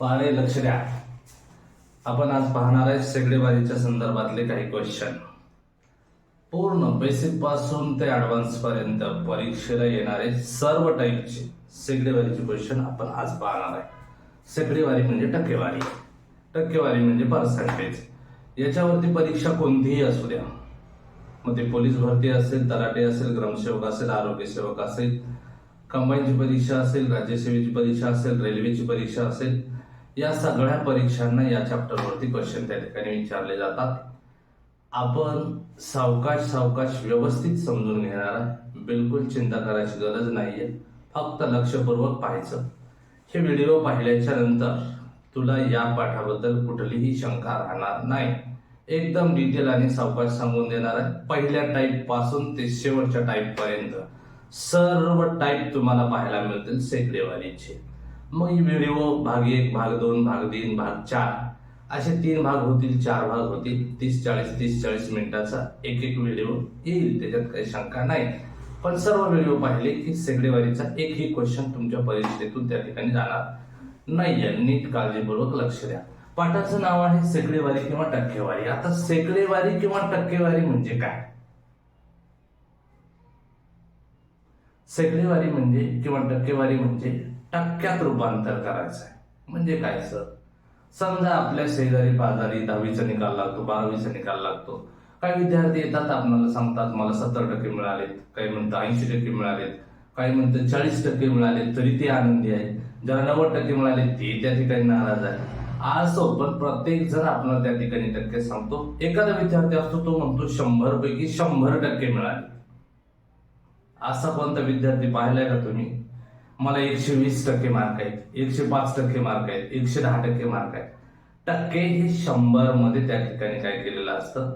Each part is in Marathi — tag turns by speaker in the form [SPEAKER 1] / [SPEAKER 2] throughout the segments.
[SPEAKER 1] पाहणे लक्ष द्या. आपण आज पाहणार आहे सेगडेबाजीच्या संदर्भातले काही क्वेश्चन पूर्ण बेसिकपासून ते ऍडव्हान्स पर्यंत परीक्षेला येणारे सर्व टाईपचे सेगडेवारीचे क्वेश्चन आपण आज पाहणार आहे. सेगडेवारी म्हणजे टक्केवारी. टक्केवारी म्हणजे पर्सेंटेज याच्यावरती परीक्षा कोणतीही असू द्या. मग ते पोलीस भरती असेल तलाटे असेल ग्रामसेवक असेल आरोग्य सेवक असेल कंबाईनची परीक्षा असेल राज्यसेवेची परीक्षा असेल रेल्वेची परीक्षा असेल या सगळ्या परीक्षांना या चॅप्टरवरती क्वेश्चन त्या ठिकाणी विचारले जातात. आपण सावकाश सावकाश व्यवस्थित समजून घेणार आहे. बिलकुल चिंता करायची गरज नाहीये. फक्त लक्षपूर्वक पाहायचं. हे व्हिडिओ पाहिल्याच्या नंतर तुला या पाठाबद्दल कुठलीही शंका राहणार नाही. एकदम डिटेल आणि सावकाश सांगून देणार आहे. पहिल्या टाईपपासून ते शेवटच्या टाईप पर्यंत सर्व टाईप तुम्हाला पाहायला मिळतील सेकडेवारीचे. मग ही व्हिडिओ भाग एक भाग दोन भाग तीन भाग चार. असे तीन भाग होतील चार भाग होतील. तीस चाळीस तीस चाळीस मिनिटाचा एक एक व्हिडिओ येईल. त्याच्यात काही शंका नाही. पण सर्व व्हिडिओ पाहिले की सेकडेवारीचा एकही क्वेश्चन तुमच्या परीक्षेतून त्या ठिकाणी जाणार नाहीये. नीट काळजीपूर्वक लक्ष द्या. पाठाचं नाव आहे सेकडेवारी किंवा टक्केवारी. आता सेकडेवारी किंवा टक्केवारी म्हणजे काय? सेकडेवारी म्हणजे किंवा टक्केवारी म्हणजे टक्क्यात रूपांतर करायचं आहे म्हणजे काय सर? समजा आपल्या शेजारी पाजारी दहावीचा निकाल लागतो बारावीचा निकाल लागतो. काही विद्यार्थी येतात आपल्याला सांगतात मला सत्तर टक्के मिळालेत. काही म्हणतात ऐंशी टक्के मिळालेत. काही म्हणतात चाळीस टक्के मिळाले तरी ते आनंदी आहे ज्याला नव्वद टक्के मिळाले ते त्या ठिकाणी नाराज आहे असो पण प्रत्येक जण आपल्याला त्या ठिकाणी टक्के सांगतो. एखादा विद्यार्थी असतो तो म्हणतो शंभर पैकी शंभर टक्के मिळाले असा कोणता विद्यार्थी पाहिलाय का तुम्ही? मला एकशे वीस टक्के मार्क आहेत एकशे पाच टक्के मार्क आहेत एकशे दहा टक्के मार्क आहेत. टक्के हे शंभरमध्ये त्या ठिकाणी काय केलेलं असतं?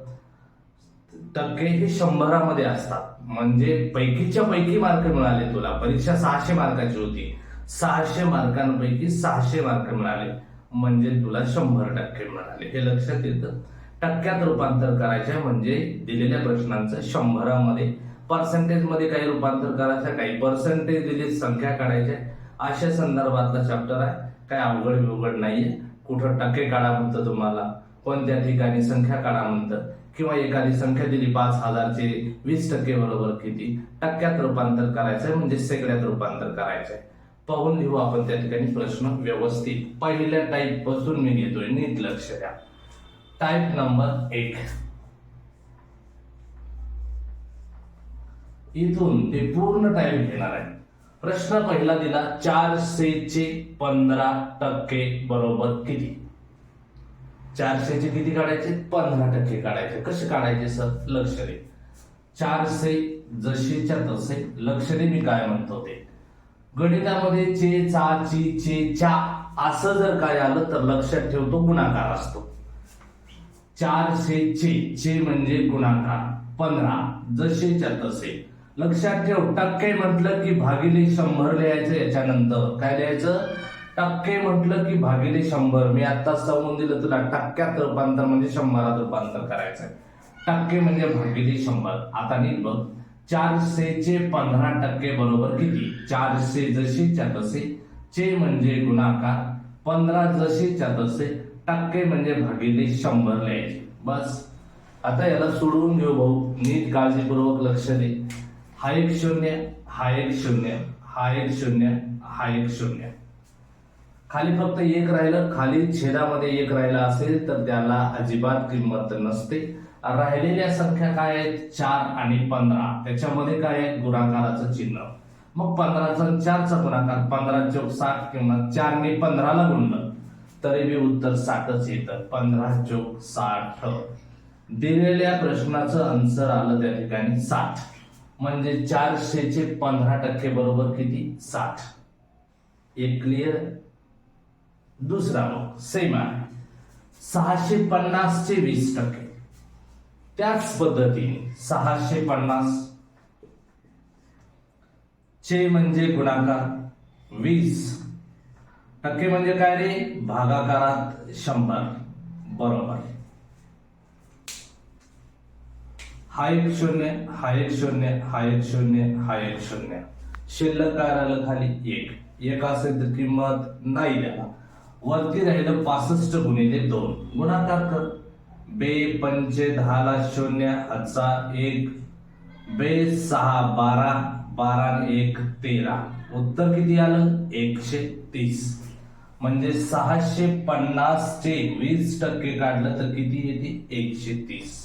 [SPEAKER 1] टक्के हे शंभरामध्ये असतात. म्हणजे पैकीच्या पैकी मार्क मिळाले तुला. परीक्षा सहाशे मार्काची होती. सहाशे मार्कांपैकी सहाशे मार्क मिळाले. म्हणजे तुला शंभर टक्के मिळाले. हे लक्षात येतं. टक्क्यात रूपांतर करायचे म्हणजे दिलेल्या प्रश्नांचं शंभरामध्ये पर्सेंटेजमध्ये काही रूपांतर करायचं काही पर्सेंटेज दिली संख्या काढायच्या अशा संदर्भातला चॅप्टर आहे. काय अवघड बिवघड नाहीये. कुठं टक्के काढा म्हणतं तुम्हाला कोणत्या ठिकाणी संख्या काढा म्हणतं किंवा एखादी संख्या दिली पाच हजारचे वीस टक्के बरोबर किती टक्क्यात रूपांतर करायचंय म्हणजे सेकड्यात रूपांतर करायचंय. पाहून घेऊ आपण त्या ठिकाणी प्रश्न व्यवस्थित. पहिल्या टाईपपासून मी घेतोय नीट लक्ष द्या. टाईप नंबर एक. इथून ते पूर्ण टाईम घेणार आहे. प्रश्न पहिला दिला चारशेचे पंधरा टक्के बरोबर किती? चारशेचे किती काढायचे? पंधरा टक्के काढायचे. कसे काढायचे सर? लक्ष दे. चारशे जशीच्या तसे लक्ष दे मी काय म्हणतो ते. गणितामध्ये चे चा ची चे चा असं जर काय आलं तर लक्षात ठेवतो गुणाकार असतो. चारशे चे चे म्हणजे गुणाकार. पंधरा जसेच्या तसे लक्षात ठेव टक्के म्हटलं की भागिले शंभर लिहायचं याच्यानंतर काय लिहायचं? टक्के म्हटलं की भागिले शंभर. मी आता सांगून दिलं तुला टक्क्यात रूपांतर म्हणजे शंभरात रूपांतर करायचंय. टक्के म्हणजे भागिले शंभर. आता नीट बघ चारशेचे पंधरा टक्के बरोबर किती? चारशे जशीच्या तसे चे म्हणजे गुणाकार. पंधरा जशीच्या तसे टक्के म्हणजे भागिले शंभर लिहायचे. बस. आता याला सोडवून घेऊ भाऊ. नीट काळजीपूर्वक लक्ष दे. हा एक शून्य हा एक शून्य हा एक शून्य हा एक शून्य. खाली फक्त एक राहिलं खाली छेदामध्ये एक राहिला असेल तर त्याला अजिबात किंमत नसते. राहिलेल्या संख्या काय आहेत? चार आणि पंधरा. त्याच्यामध्ये काय आहे? गुणाकाराचं चिन्ह. मग पंधराचा चारचा गुणाकार पंधरा चौक साठ किंवा चारने पंधराला गुणलं तरी बी उत्तर साठच येतं. पंधरा चौक साठ. दिलेल्या प्रश्नाचं आन्सर आलं त्या ठिकाणी साठ. म्हणजे चारशेचे पंधरा टक्के बरोबर किती? साठ. एक क्लिअर दुसरा मग सेम आहे. सहाशे पन्नासचे वीस टक्के. त्याच पद्धतीने सहाशे पन्नास चे म्हणजे गुणाकार वीस. टक्के म्हणजे काय रे? भागाकारात शंभर. बरोबर. हा एक शून्य हा एक शून्य हा एक शून्य हा एक शून्य. शिल्लक काय राहिलं खाली एक. एक असेल तर किंमत नाही द्याला वरती राहिलं पासष्ट गुणिले दोन. गुणाकार कर. बे पंचे दहाला शून्य हातचा एक. बे सहा बारा. बारा एक तेरा. उत्तर किती आलं? एकशे तीस. म्हणजे सहाशे पन्नास चे वीस टक्के काढलं तर किती येते? एकशे तीस.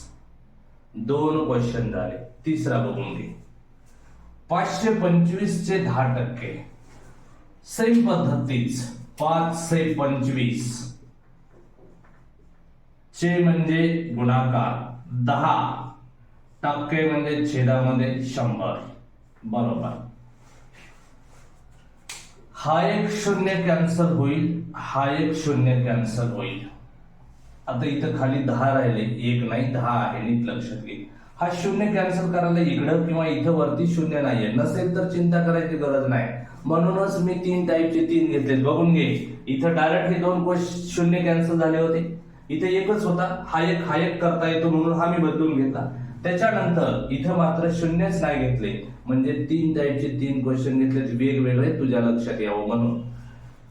[SPEAKER 1] दोन क्वेश्चन झाले. तिसरा बघून घे. पाचशे पंचवीस चे दहा टक्के. सेम पद्धतीच पाचशे पंचवीस चे म्हणजे गुणाकार दहा. टक्के म्हणजे छेदामध्ये शंभर. बरोबर. हा एक शून्य कॅन्सल होईल हा एक शून्य कॅन्सल होईल. आता इथं खाली दहा राहिले. एक नाही दहा आहे. नीट लक्षात घे. हा शून्य कॅन्सल करायला इकडं किंवा इथं वरती शून्य नाहीये. नसेल तर चिंता करायची गरज नाही. म्हणूनच मी तीन टाईपचे तीन घेतले. बघून घे. इथं डायरेक्ट हे दोन कोश शून्य कॅन्सल झाले होते. इथे एकच होता. हा एक हा एक करता येतो म्हणून हा मी बदलून घेतला. त्याच्यानंतर इथं मात्र शून्यच नाही घेतले. म्हणजे तीन टाईपचे तीन क्वेश्चन घेतले वेगवेगळे तुझ्या लक्षात यावं म्हणून.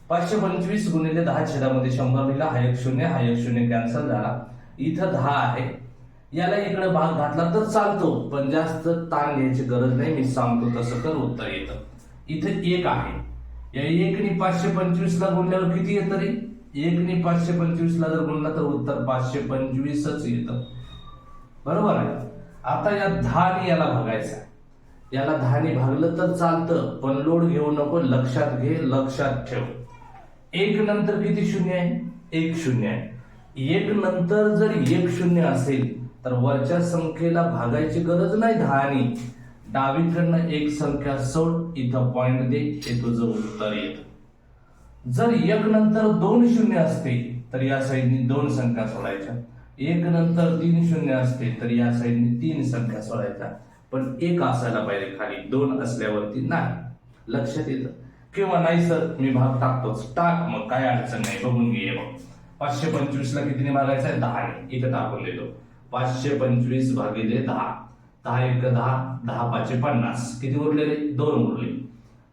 [SPEAKER 1] पाचशे पंचवीस गुणिले दहा छेदामध्ये शंभर लिहिला हा एक शून्य हा एक शून्य कॅन्सल झाला. इथं दहा आहे. याला इकडे भाग घातला तर चालतो पण जास्त ताण घ्यायची गरज नाही. मी सांगतो तसं तर उत्तर येतं. इथं एक आहे. या एकने पाचशे पंचवीस ला गुणल्यावर किती येतं तरी एकने पाचशे पंचवीस ला जर गुणला तर उत्तर पाचशे पंचवीसच येतं. बरोबर आहे? आता या दहाने याला भागायचं. आहे. याला दहाने भागलं तर चालतं पण लोड घेऊ नको. लक्षात घे लक्षात ठेव. एक नंतर किती शून्य आहे? एक शून्य आहे. एक नंतर जर एक शून्य असेल तर वरच्या संख्येला भागायची गरज नाही दहानी. डावीकडनं एक संख्या सोड इथं पॉइंट दे हे तुझं उत्तर येत. जर एक नंतर दोन शून्य असते तर या साईडनी दोन संख्या सोडायच्या. एक नंतर तीन शून्य असते तर या साईडनी तीन संख्या सोडायच्या. पण एक असायला पाहिजे खाली दोन असल्यावरती नाही. लक्षात येतं. किंवा नाही सर मी भाग टाकतोच. टाक मग काय अडचण नाही बघून घे मग पाचशे पंचवीस ला कितीने भागायचं आहे. दहाने इथं टाकून पाचशे पंचवीस भागिले दहा. दहा एक दहा दहा पाचशे पन्नास. किती उरले रे? दोन उरले.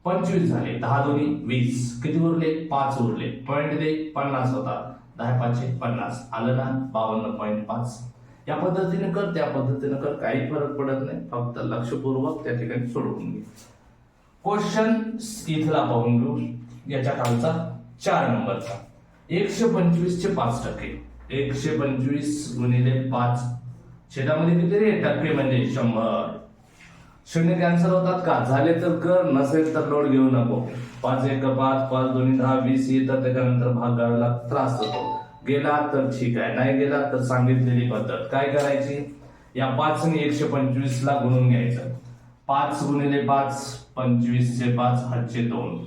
[SPEAKER 1] पंचवीस झाले. दहा दोन्ही वीस. किती उरले? पाच उरले. पॉईंट दे पन्नास होता. दहा पाचशे पन्नास. आलं ना? बावन्न पॉईंट पाच. या पद्धतीने कर त्या पद्धतीने कर. काही फरक पडत नाही. फक्त लक्षपूर्वक त्या ठिकाणी सोडवून घे. क्वेश्चन इथला पाहून घेऊ याच्या खालचा चार नंबरचा. एकशे पंचवीस चे पाच टक्के. एकशे पंचवीस गुणिले पाच. छेदामध्ये किती रे? टक्के म्हणजे शंभर. शून्य कॅन्सल होतात का? झाले तर कर नसेल तर लोड घेऊ नको. पाच एक पाच पाच दोन्ही दहा वीस येतात त्याच्यानंतर भाग काढायला त्रास होतो. गेला तर ठीक आहे. नाही गेला तर सांगितलेली पद्धत. काय करायची? या पाच ने एकशे पंचवीस ला गुणून घ्यायचं. पाच गुणिले पाच पंचवीसचे पाच हातचे दोन.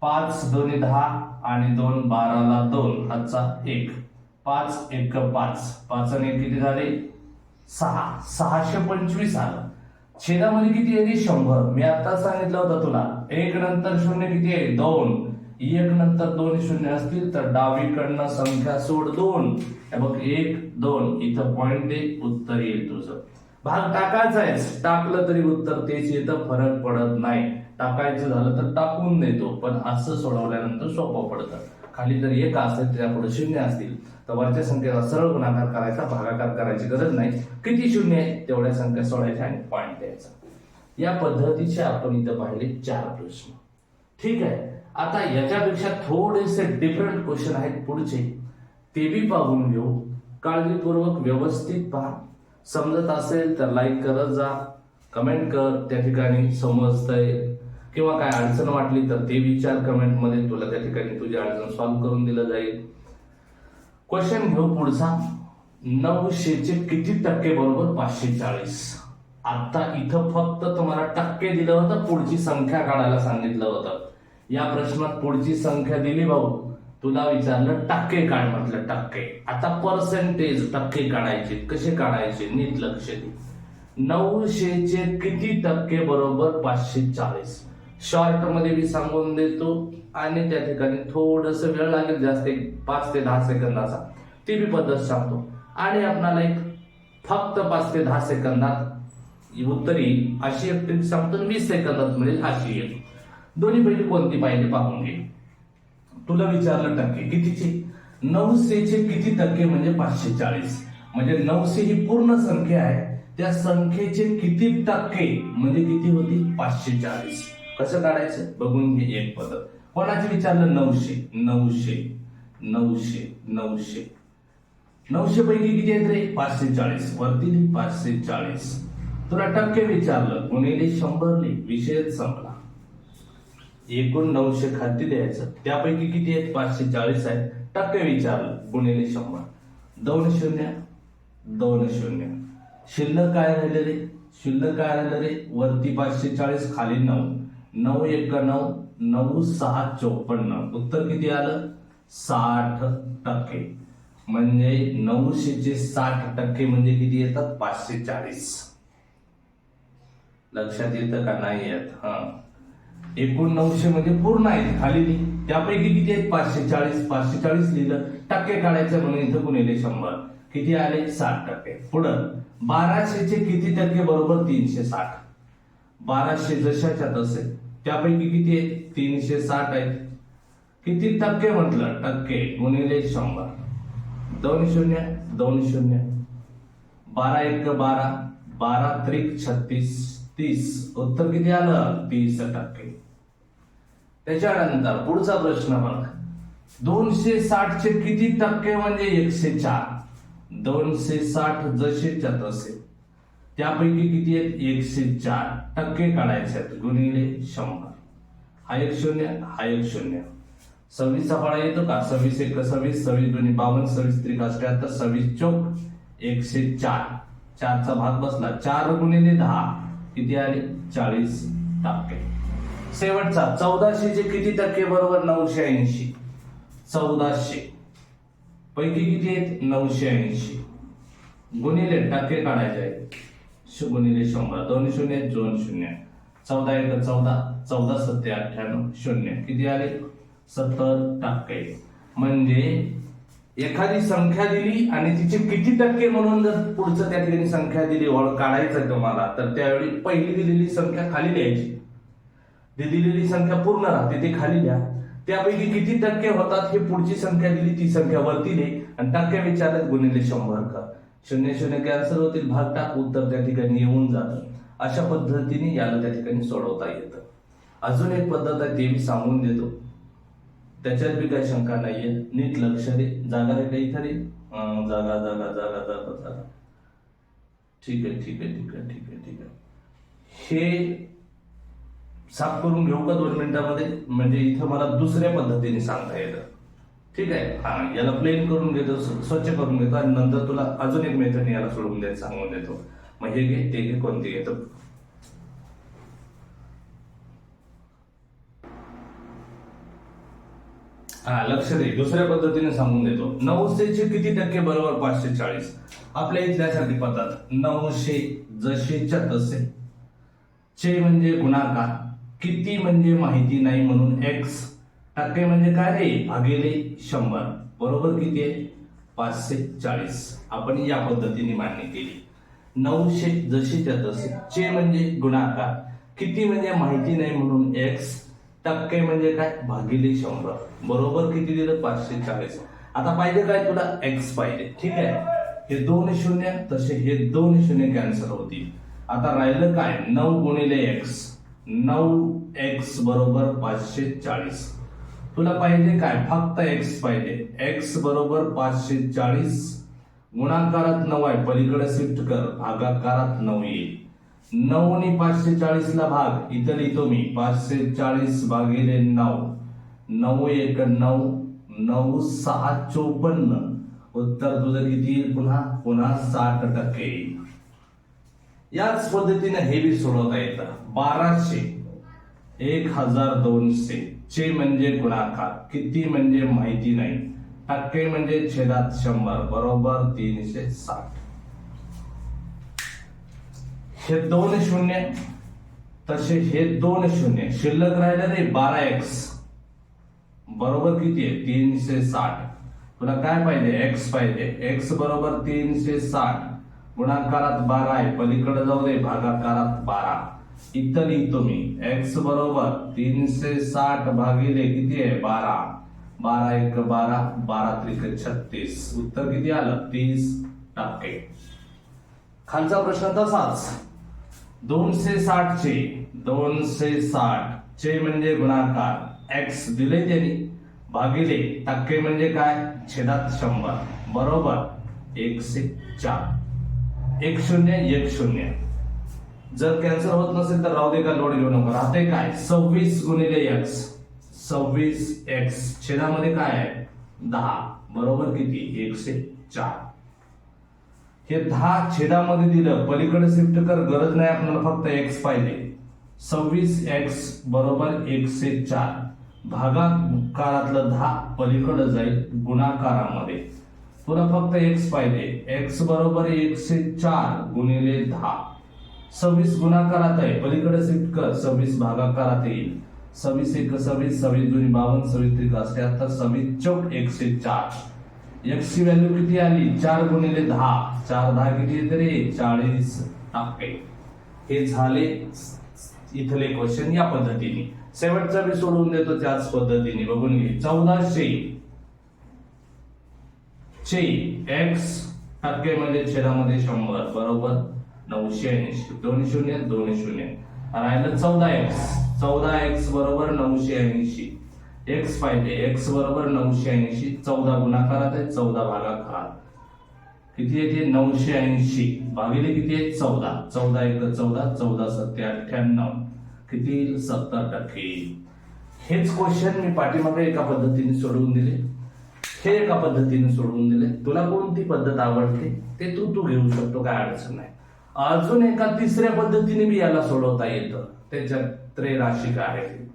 [SPEAKER 1] पाच दोन्ही दहा आणि दोन बाराला दोन हातचा एक. पाच एक पाच. पाच आणि किती झाले? सहा. सहाशे पंचवीस आलं छेदामध्ये किती आहे शंभर. मी आता सांगितलं होतं तुला. एक नंतर शून्य किती आहे? दोन. एक नंतर दोन शून्य असतील तर डावीकडनं संख्या सोड दोन. बघ एक दोन. इथं पॉइंट दे उत्तर येईल तुझं. भाग टाकायचा आहे. टाकलं तरी उत्तर तेच येतं फरक पडत नाही. टाकायचं झालं तर टाकून देतो पण असं सोडवल्यानंतर सोपं पडतं. खाली जर एक असेल त्या पुढे शून्य असतील. तर वरच्या संख्येला सरळ गुणाकार करायचा भागाकार करायची गरज नाही. किती शून्य आहे? तेवढ्या संख्या सोडायच्या आणि पॉईंट द्यायचा. या पद्धतीचे आपण इथं पाहिले चार प्रश्न. ठीक आहे? आता याच्यापेक्षा थोडेसे डिफरंट क्वेश्चन आहेत पुढचे. ते बी पाहून घेऊ. काळजीपूर्वक व्यवस्थित पहा. समजत असेल तर लाईक करत जा कमेंट कर त्या ठिकाणी समजतंय. किंवा काय अडचण वाटली तर ते विचार कमेंटमध्ये तुला त्या ठिकाणी तुझी अडचण सॉल्व्ह करून दिलं जाईल. क्वेश्चन घेऊ पुढचा. नऊशेचे किती टक्के बरोबर पाचशे चाळीस? आता इथं फक्त तुम्हाला टक्के दिलं होतं पुढची संख्या काढायला सांगितलं होतं. या प्रश्नात पुढची संख्या दिली भाऊ. तुला विचारलं टक्के काढ म्हटलं टक्के. आता पर्सेंटेज टक्के काढायचे कसे काढायचे नीट लक्ष दे. नऊशेचे किती टक्के बरोबर पाचशे चाळीस. शॉर्टमध्ये मी सांगून देतो आणि त्या ठिकाणी थोडस वेळ लागेल जास्त एक पाच ते दहा सेकंदाचा. ती मी पद्धत सांगतो. आणि आपणाला एक फक्त पाच ते दहा सेकंदात उत्तरी अशी एक ट्रिक सांगतो वीस सेकंदात मिळेल अशी एक. दोन्ही पैकी कोणती पाहिजे पाहून घे. तुला विचारलं टक्के कितीचे? नऊशेचे किती टक्के म्हणजे पाचशे चाळीस. म्हणजे नऊशे ही पूर्ण संख्या आहे. त्या संख्येचे किती टक्के म्हणजे किती होती? पाचशे चाळीस. कसं काढायचं? बघून घे एक पद. कोणाचे विचारलं? नऊशे. नऊशे. नऊशे. नऊशे. नऊशे पैकी किती आहेत रे? पाचशे चाळीस. वरती पाचशे चाळीस. तुला टक्के विचारलं. गुणिले शंभर लिही विषयच संपला. एकूण नऊशे खाती द्यायचं. त्यापैकी किती आहेत? पाचशे चाळीस आहेत. टक्के विचारलं गुणिले शंभर. दोन शून्य दोन शून्य. शिल्लक काय राहिले रे? शिल्लक काय राहिलं रे? वरती पाचशे चाळीस खाली नऊ. नऊ एक नऊ नऊ सहा चोपन्न. उत्तर किती आलं? साठ टक्के. म्हणजे नऊशेचे साठ टक्के म्हणजे किती येतात? पाचशे चाळीस. लक्षात येतं का नाही येत? हा. एकूण नऊशे म्हणजे पूर्ण आहेत खाली त्यापैकी किती आहेत? पाचशे चाळीस पाचशे चाळीस लिहिलं. टक्के काढायचं म्हणून इथं गुणिले शंभर. किती आले? साठ टक्के. पुढं बाराशेचे किती टक्के बरोबर तीनशे साठ. बाराशे जशाच्या तसे. त्यापैकी किती आहेत? तीनशे साठ आहेत. किती टक्के म्हटलं? टक्के. गुणिले शंभर. दोन शून्य दोन शून्य. बारा एक बारा. बारा त्रिक छत्तीस. तीस. उत्तर किती आलं? तीस टक्के. त्याच्यानंतर पुढचा प्रश्न बघ. दोनशे साठचे किती टक्के म्हणजे एकशे चार? दोनशे साठ जसेच्या तसे. त्यापैकी किती आहेत? एकशे चार. टक्के काढायचे आहेत. गुणिले शंभर. हा एक शून्य हा एक शून्य. सव्वीसचा फळा येतो का? सव्वीस एक सव्वीस. सव्वीस दोन्ही बावन्न सव्वीस त्रिक अठ्याहत्तर सव्वीस चौक एकशे चार. चारचा भाग बसला. चार गुणिले दहा. किती आले? चाळीस टक्के. शेवटचा चौदाशेचे किती टक्के बरोबर? नऊशे ऐंशी. चौदाशे. पैकी किती आहेत? नऊशे ऐंशी. गुणिले टक्के काढायचे आहेत. गुणिले शंभर. दोन शून्य दोन शून्य चौदा एक चौदा. चौदा सत्ते अठ्ठ्याण्णव शून्य. किती आले? सत्तर टक्के. म्हणजे एखादी संख्या दिली आणि तिचे किती टक्के म्हणून जर पुढचं त्या ठिकाणी संख्या दिली ओळख काढायचं तुम्हाला तर त्यावेळी पहिली दिलेली संख्या खाली लिहायची दिलेली संख्या पूर्ण राहते ते खाली लिहा त्यापैकी किती टक्के होतात हे पुढची संख्या दिली ती संख्या वरती लिही आणि टक्के विचारत गुणिले शंभर का शून्य शून्य कॅन्सल होतील भाग टाक उत्तर त्या ठिकाणी येऊन जातं. अशा पद्धतीने याला त्या ठिकाणी सोडवता येतं. अजून एक पद्धत आहे ते मी सांगून देतो. त्याच्यात बी काही शंका नाहीये. नीट लक्ष दे. जागा आहे का इथं रे जागा जागा जागा जागा जागा. ठीक आहे ठीक आहे ठीक आहे ठीक आहे ठीक आहे. हे साफ करून घेऊ का दोन मिनिटामध्ये? म्हणजे इथं मला दुसऱ्या पद्धतीने सांगता येतं. ठीक आहे? हा याला प्लेन करून घेतो स्वच्छ करून घेतो आणि नंतर तुला अजून एक मेथड याला सोडून द्यायला सांगून देतो. मग हे घे ते घे कोणते घेतो हा लक्ष दे. दुसऱ्या पद्धतीने सांगून देतो. नऊशेचे किती टक्के बरोबर पाचशे चाळीस? आपल्या इथल्यासाठी पद्धत नऊशे जसेच्या तसे. चे म्हणजे गुणाकार किती म्हणजे माहिती नाही म्हणून एक्स टक्के म्हणजे काय रे? भागेले शंभर. बरोबर किती आहे? पाचशे चाळीस. आपण या पद्धतीने मान्य केली. नऊशे जशीच्या तसे. चे म्हणजे गुणाकार किती म्हणजे माहिती नाही म्हणून एक्स टक्के म्हणजे काय? भागिले शंभर. बरोबर किती दिलं? पाचशे चाळीस. आता पाहिजे काय तुला? एक्स पाहिजे. ठीक आहे? हे दोन शून्य तसे हे दोन शून्य कॅन्सल होतील. आता राहिलं काय? नऊ गुणिले एक्स नऊ एक्स बरोबर पाचशे चाळीस. तुला पाहिजे काय? फक्त एक्स पाहिजे. एक्स बरोबर पाचशे चाळीस. गुणाकारात नऊ आहे. पलीकडे शिफ्ट कर. भागाकारात नऊ येईल. नऊ आणि पाचशे चाळीस ला भाग. इथं लिहितो मी पाचशे चाळीस भागिले नऊ. नऊ एक नऊ नऊ सहा चोपन्न. उत्तर तुझं किती येईल पुन्हा? पुन्हा साठ टक्के येईल. याच पद्धतीने हे बी सोडवता येतं. बाराशे. एक हजार दोनशे. चे म्हणजे गुणाकार. किती म्हणजे माहिती नाही. टक्के म्हणजे छेदात शंभर. बरोबर तीनशे साठ. हे दोन शून्य. तसे हे दोन शून्य. शिल्लक राहिले रे बारा एक्स बरोबर किती आहे? तीनशे साठ. तुला काय पाहिजे. एक्स पाहिजे. एक्स बरोबर तीनशे साठ. गुणाकारात बारा आहे. पलीकडे जाऊ दे. भागाकारात बारा. इथं लिहितो मी. एक्स बरोबर तीनशे साठ भागिले किती आहे? बारा. बारा एक बारा. बारा त्रिक छत्तीस. उत्तर किती आलं? तीस टक्के. खालचा प्रश्न तसाच. दोनशे साठ चे दोनशे साठ चे म्हणजे गुणाकार. एक्स दिले त्यांनी भागिले टक्के म्हणजे काय? छेदात शंभर. बरोबर? एकशे चार. एक शून्य एक शून्य. जर कॅन्सर होत नसेल तर राहू दे का लोड घेऊ नको. राहते काय? सव्वीस गुणिले एक्स सव्वीस एक्स छेदामध्ये काय आहे? दहा. बरोबर किती? एकशे चार. हे दहा छेदामध्ये दिलं. पलीकडे शिफ्ट कर गरज नाही आपल्याला फक्त एक्स पाहिजे. सव्वीस एक्स बरोबर एकशे चार. भागाकारातलं दहा पलीकडे जाईल गुणाकारामध्ये. पुन्हा फक्त एक्स पाहिजे. एक्स बरोबर एकशे चार गुणिले दहा. सव्वीस गुणाकारात आहे. पलीकडे शिफ्ट कर. सव्वीस भागाकारात येईल. सव्वीस एक सव्वीस सव्वीस दोन्ही बावन्न सव्वीस त्रिक अठ्याहत्तर सव्वीस चौक एकशे चार. एक्सची व्हॅल्यू किती आली? चार गुणिले दहा. चार दहा किती तरी चाळीस टाके हे झाले इथले क्वेश्चन या पद्धतीने. शेवटचा मी सोडून देतो त्याच पद्धतीने. बघून घे. चौदाशे. चे एक्स टक्के म्हणजे छेदामध्ये शंभर बरोबर? नऊशे ऐंशी. दोन शून्य दोन शून्य. राहिलं चौदा एक्स चौदा एक्स बरोबर नऊशे ऐंशी. एक्स पाहिजे. एक्स बरोबर नऊशे ऐंशी. चौदा गुणाकारात आहे चौदा भागाकारात. किती येते नऊशे ऐंशी. भागिले किती आहे? चौदा. चौदा एक चौदा चौदा सत्ते अठ्ठ्याण्णव किती? सत्तर टक्के. हेच क्वेश्चन मी पाठीमागे एका पद्धतीने सोडवून दिले. हे एका पद्धतीने सोडवून दिले. तुला कोणती पद्धत आवडते? ते तू तू घेऊ शकतो. काय अडचण नाही. अजून एका तिसऱ्या पद्धतीने मी याला सोडवता येतं. त्याच्यात त्रैराशिक आहे.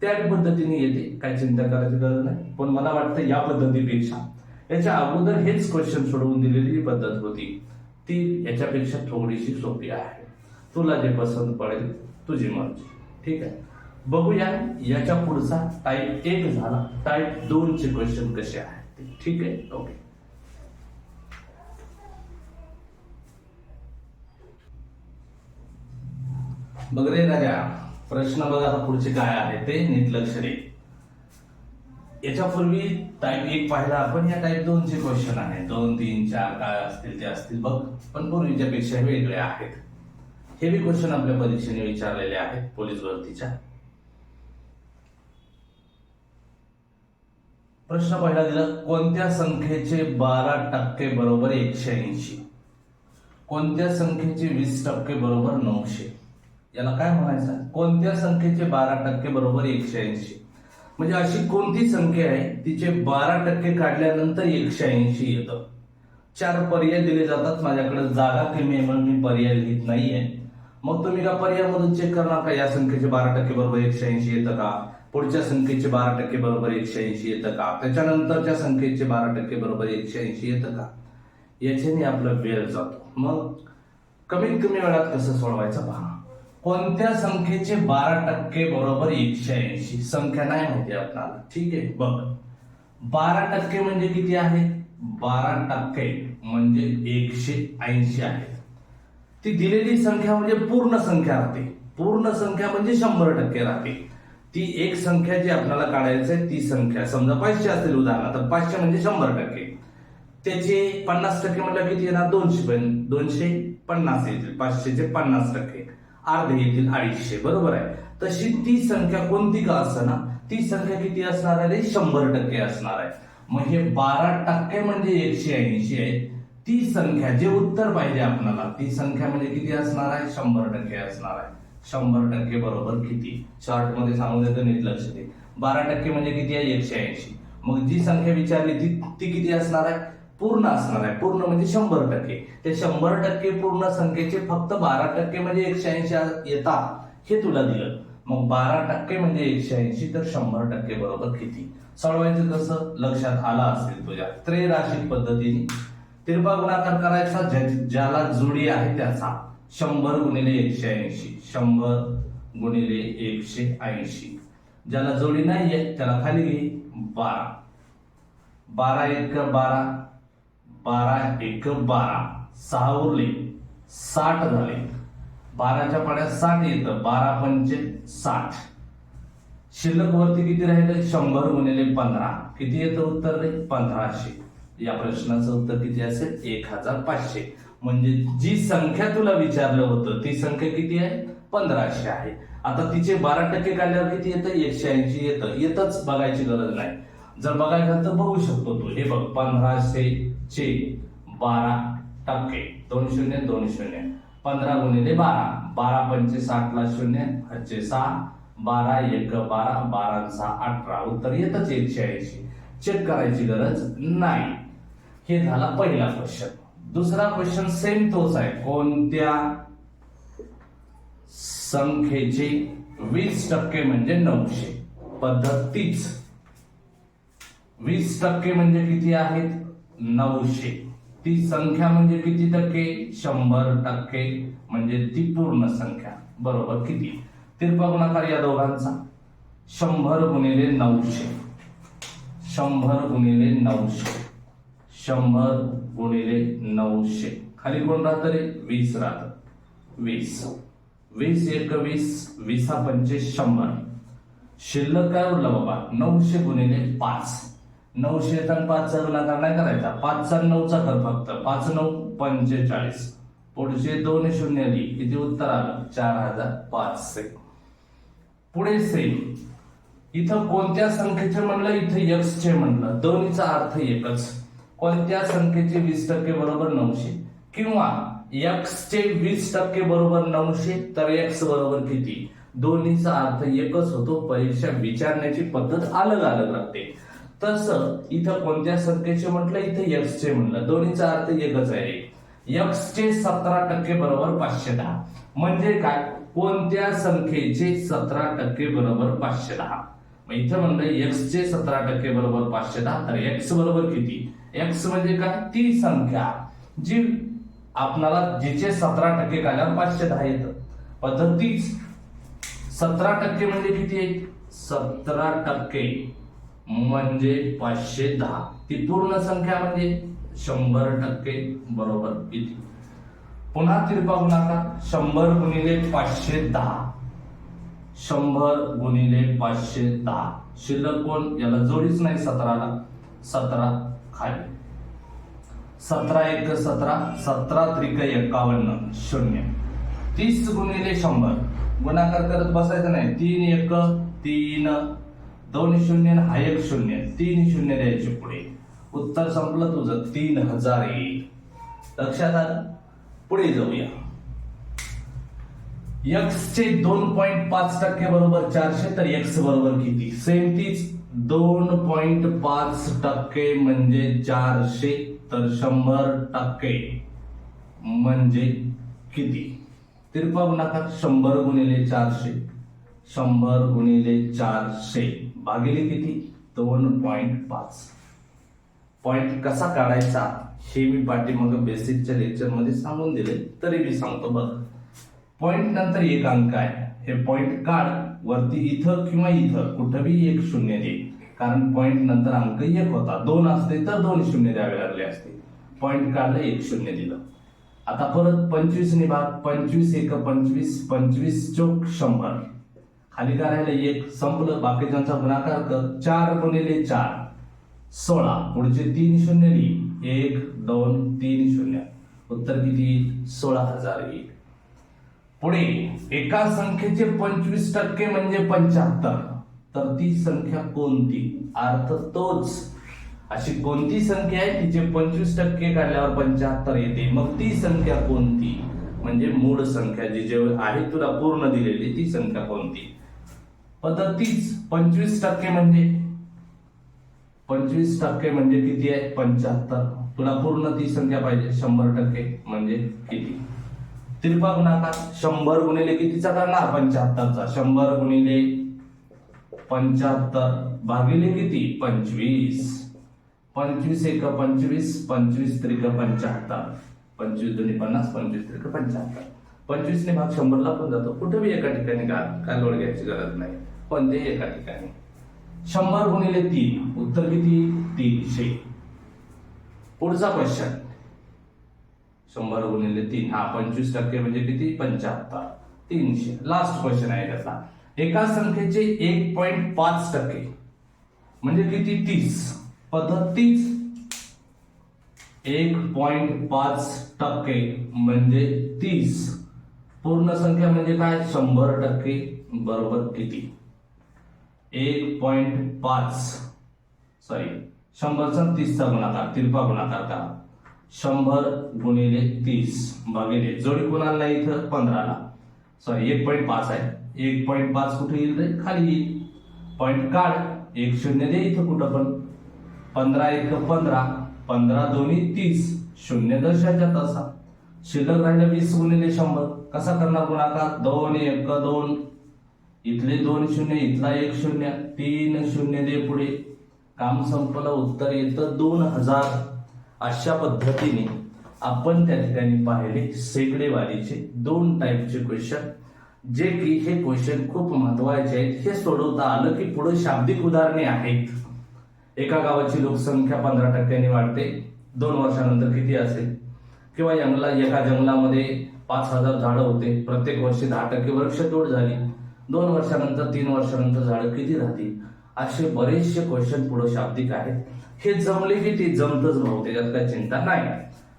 [SPEAKER 1] त्या पद्धतीने येते. काय चिंता करायची गरज नाही. पण मला वाटतं या पद्धतीपेक्षा याच्या अगोदर हेच क्वेश्चन सोडवून दिलेली पद्धत होती. ती याच्यापेक्षा थोडीशी सोपी आहे. तुला जे पसंत पडेल तुझी मर्जी. ठीक आहे? बघूया याच्या पुढचा टाईप एक झाला. टाईप दोन चे क्वेश्चन कसे आहेत? ठीक आहे? ओके बघ रे राजा प्रश्न बघा आता पुढचे काय आहे ते नीट लक्ष दे. याच्यापूर्वी टाईप एक पाहिला आपण या टाईप दोनचे क्वेश्चन आहे दोन तीन चार काय असतील ते असतील बघ. पण पूर्वीच्या पेक्षा वेगळे आहेत. हे बी क्वेश्चन आपल्या परीक्षेने विचारलेले आहेत पोलीस भरतीच्या प्रश्न पहिला दिला कोणत्या संख्येचे बारा टक्के बरोबर एकशे ऐंशी? कोणत्या संख्येचे वीस टक्के बरोबर नऊशे? याला काय म्हणायचं? कोणत्या संख्येचे बारा टक्के बरोबर एकशे ऐंशी? म्हणजे अशी कोणती संख्या आहे? तिचे बारा टक्के काढल्यानंतर एकशे ऐंशी येतं. चार पर्याय दिले जातात माझ्याकडे. जागा कमी आहे म्हणून मी पर्याय लिहित नाहीये. मग तुम्ही का पर्यायामधून चेक करणार का? या संख्येचे बारा टक्के बरोबर एकशे ऐंशी येतं का? पुढच्या संख्येचे बारा टक्के बरोबर एकशे ऐंशी येतं का? त्याच्यानंतरच्या संख्येचे बारा टक्के बरोबर एकशे ऐंशी येतं का? याच्याने आपला वेळ जातो. मग कमीत कमी वेळात कसं सोडवायचं? पहा. कोणत्या संख्येचे बारा टक्के बरोबर एकशे ऐंशी? संख्या नाही माहिती आपल्याला. ठीक आहे बघ. बारा टक्के म्हणजे किती आहे? बारा टक्के म्हणजे एकशे ऐंशी आहे. ती दिलेली संख्या म्हणजे पूर्ण संख्या राहते. पूर्ण संख्या म्हणजे शंभर टक्के राहते. ती एक संख्या जी आपल्याला काढायचं आहे ती संख्या. समजा पाचशे असेल उदाहरण तर पाचशे म्हणजे शंभर टक्के. त्याचे पन्नास टक्के म्हटलं किती येणार? दोनशे. पण दोनशे पन्नास येतील. पाचशेचे पन्नास टक्के. अर्धे येतील अडीचशे बरोबर आहे. तशी ती संख्या कोणती का असताना ती संख्या किती असणार आहे? शंभर टक्के असणार आहे. मग हे बारा टक्के म्हणजे एकशे ऐंशी आहे. ती संख्या जे उत्तर पाहिजे आपल्याला ती संख्या म्हणजे किती असणार आहे? शंभर टक्के असणार आहे. शंभर टक्के बरोबर किती? शॉर्टमध्ये सांगून देतो नीट लक्ष दे. बारा टक्के म्हणजे किती आहे? एकशे ऐंशी. मग जी संख्या विचारली ती ती किती असणार आहे? पूर्ण असणार आहे. पूर्ण म्हणजे शंभर टक्के. ते शंभर टक्के पूर्ण संख्येचे फक्त बारा टक्के म्हणजे एकशे ऐंशी येतात हे तुला दिलं. मग बारा टक्के म्हणजे एकशे ऐंशी तर शंभर टक्के बरोबर किती? सोडवायचं कसं? लक्षात आलं असेल तुझ्या. त्रैराशिक पद्धतीने. तिरपा गुणाकार करायचा ज्या- ज्याला जोडी आहे त्याचा. शंभर गुणिले एकशे ऐंशी. शंभर गुणिले एकशे ऐंशी. ज्याला जोडी नाहीये त्याला खाली घे बारा. बारा एक बारा. बारा एक बारा. सहा उरले साठ झाले. बाराच्या पाड्यात साठ येतं बारा पंचे साठ. शिल्लक वरती किती राहिलं? शंभर गुणिले पंधरा. किती येतं उत्तर रे? पंधराशे. या प्रश्नाचं उत्तर किती असेल? एक हजार पाचशे. म्हणजे जी संख्या तुला विचारलं होतं ती संख्या किती आहे? पंधराशे आहे. आता तिचे बारा टक्के काढल्यावर किती येतं? एकशे ऐंशी येतं. येतच बघायची गरज नाही. जर बघायचं तर बघू शकतो तू. हे बघ पंधराशे चे बारा टक्के. दोन शून्य दोन शून्य. पंधरा गुणिले बारा. बारा पंचे साठला शून्य हच्चे सहा बारा एक बारा बारा सहा अठरा. उत्तर येतच एकशे ऐंशी. चेक करायची गरज नाही. हे झाला पहिला क्वेश्चन दुसरा क्वेश्चन सेम तोच आहे. कोणत्या संख्येचे वीस टक्के म्हणजे नऊशे? पद्धत तीच वीस टक्के म्हणजे किती आहेत? नऊशे. ती संख्या म्हणजे किती टक्के? शंभर टक्के. म्हणजे ती पूर्ण संख्या. बरोबर किती? तिरपा गुणाकार या दोघांचा. शंभर गुणिले नऊशे. शंभर गुणिले नऊशे. शंभर गुणिले नऊशे. खाली कोण राहतं रे? वीस राहत. वीस. वीस एक वीस. वीसा पंचे शंभर. शिल्लक काय उरलं बाबा? नऊशे गुणिले पाच. नऊशे आणि पाचचा गुणाकार नाही करायचा. पाचचा नऊचा कर फक्त पाच नऊ पंचेचाळीस. पुढचे दोन शून्य लिही किती उत्तर आलं? चार हजार पाचशे. पुढे सेम इथं कोणत्या संख्येचे म्हणलं? इथं यक्स चे म्हणलं. दोन्हीचा अर्थ एकच. कोणत्या संख्येचे वीस टक्के बरोबर नऊशे? किंवा यक्स चे वीस टक्के बरोबर नऊशे तर एक्स बरोबर किती? दोन्हीचा अर्थ एकच होतो. परीक्षा विचारण्याची पद्धत अलग अलग राहते. तसं इथं कोणत्या संख्येचे म्हटलं? इथं यक्स चे दोन्हीचा अर्थ एकच आहे. यक्स चे सतरा टक्के बरोबर पाचशे दहा. म्हणजे काय? कोणत्या संख्येचे सतरा टक्के बरोबर पाचशे दहा? मग इथं म्हणलं एक्स चे सतरा टक्के बरोबर पाचशे दहा. तर एक्स बरोबर किती? एक्स म्हणजे काय? ती संख्या जी आपणाला जिचे सतरा टक्के काढल्यावर पाचशे दहा येतं. पद्धतीच सतरा टक्के म्हणजे किती आहे? सतरा टक्के. म्हणजे पाचशे दहा. ती पूर्ण संख्या म्हणजे शंभर टक्के बरोबर किती? पुन्हा तिरपा गुणाकार. शंभर गुणिले पाचशे दहा. शंभर गुणिले पाचशे दहा. शिल्लक कोण? याला जोडीच नाही सतराला. सतरा खाली. सतरा एक सतरा. सतरा त्रिक एकावन्न. शून्य. तीस गुणिले शंभर. गुणाकार करत बसायचं नाही. तीन एक तीन दोन शून्य आणि हा एक शून्य. तीन शून्य द्यायचे पुढे. उत्तर संपलं तुझं तीन हजार येईल लक्षात आलं? पुढे जाऊया. एक्स चे दोन पॉइंट पाच टक्के बरोबर चारशे तर एक्स बरोबर किती? सेम तीच. दोन पॉइंट पाच टक्के म्हणजे चारशे तर शंभर टक्के म्हणजे किती? तिरपा नका शंभर गुणिले चारशे. शंभर गुणिले चारशे. भागिले किती? दोन पॉईंट पाच. पॉईंट कसा काढायचा हे मी पाठीमाग बेसिकच्या लेक्चरमध्ये सांगून दिले तरी मी सांगतो बघ. पॉईंट नंतर एक अंक आहे. हे पॉईंट काढ वरती इथं किंवा इथं कुठंही एक शून्य दे. कारण पॉईंट नंतर अंक एक होता. दोन असते तर दोन शून्य द्यावे लागले असते. पॉईंट काढलं एक शून्य दिलं. आता परत पंचवीस निभाग पंचवीस एक पंचवीस पंचवीस चौक शंभर. खाली काय राहिलं एक संपलं बाकीच्यांचा गुणाकार कर. चार गुणिले चार. सोळा. पुढचे तीन शून्य लिही. एक दोन तीन शून्य. उत्तर किती? येईल सोळा हजार येईल पुढे एका संख्येचे पंचवीस टक्के म्हणजे पंच्याहत्तर. तर ती संख्या कोणती? अर्थ तोच. अशी कोणती संख्या आहे? तिचे पंचवीस टक्के काढल्यावर पंच्याहत्तर येते. मग ती संख्या कोणती? म्हणजे मूळ संख्या जी जे आहे तुला पूर्ण दिलेली ती संख्या कोणती? तीच पंचवीस टक्के म्हणजे? पंचवीस टक्के म्हणजे किती आहे? पंच्याहत्तर. तुला पूर्ण ती संख्या पाहिजे. शंभर टक्के म्हणजे किती? त्रिपा गुणाकार शंभर गुणिले कितीचा करणार? पंच्याहत्तरचा. शंभर गुणिले पंच्याहत्तर भागिले किती? पंचवीस. पंचवीस एक पंचवीस पंचवीस त्रिक पंच्याहत्तर. पंचवीस दोन्ही पन्नास पंचवीस त्रिक पंच्याहत्तर. पंचवीसने भाग शंभरला पण जातो. कुठे बी एका ठिकाणी का काय लोड घ्यायची गरज नाही. कोणत्याही एका ठिकाणी. शंभर गुणिले तीन उत्तर किती? तीनशे. पुढचा क्वेश्चन शंभर गुणिले तीन हा पंचवीस टक्के म्हणजे किती? पंच्याहत्तर. तीनशे. लास्ट क्वेश्चन आहे त्याचा. एका संख्येचे एक पॉइंट पाच टक्के. म्हणजे किती? तीस. पद्धत तीस. एक पॉइंट पाच टक्के म्हणजे तीस. पूर्ण संख्या म्हणजे काय? शंभर टक्के. बरोबर किती? एक पॉइंट पाच. सॉरी शंभरचा तीसचा गुणाकार तिरपा गुणाकार करा. शंभर गुणिले तीस भागिले जोडी कोणाला नाही इथं? पंधराला. सॉरी एक पॉईंट पाच आहे. एक पॉईंट पाच कुठे येईल रे? खाली येईल. पॉईंट काढ. एक शून्य दे इथं कुठं पण. पंधरा एक पंधरा पंधरा दोन्ही तीस. शून्य दशाच्या तसा. शिल्लक राहिलं वीस गुणिले शंभर. कसा करणार गुणाकार? दोन एक दोन इथले दोन शून्य इथला एक शून्य तीन शून्य दे पुढे. काम संपलं उत्तर येतं. दोन हजार अशा पद्धतीने आपण त्या ठिकाणी पाहिले शेकडेवारीचे दोन टाईपचे क्वेश्चन जे की हे क्वेश्चन खूप महत्त्वाचे आहेत. हे सोडवता आलं की पुढे शाब्दिक उदाहरणे आहेत. एका गावाची लोकसंख्या पंधरा टक्क्यांनी वाढते. दोन वर्षानंतर किती असेल? किंवा जंगला एका जंगलामध्ये पाच हजार झाडं होते. प्रत्येक वर्षी दहा टक्के वृक्षतोड झाली. दोन वर्षानंतर तीन वर्षानंतर झाडं किती राहतील? असे बरेचसे क्वेश्चन पुढे शाब्दिक आहेत. हे जमले की ते जमतच भाऊ त्याच्यात काही चिंता नाही.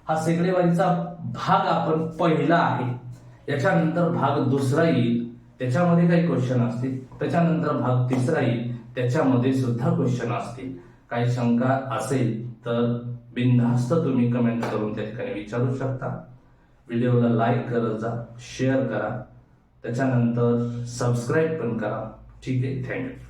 [SPEAKER 1] हा सेकडेवारीचा भाग आपण पहिला आहे. याच्यानंतर भाग दुसरा येईल त्याच्यामध्ये काही क्वेश्चन असतील. त्याच्यानंतर भाग तिसरा येईल त्याच्यामध्ये सुद्धा क्वेश्चन असतील. काही शंका असेल तर बिनधास्त तुम्ही कमेंट करून त्या ठिकाणी विचारू शकता. व्हिडिओला लाईक करत जा शेअर करा. त्याच्यानंतर सबस्क्राईब पण करा. ठीक आहे? थँक्यू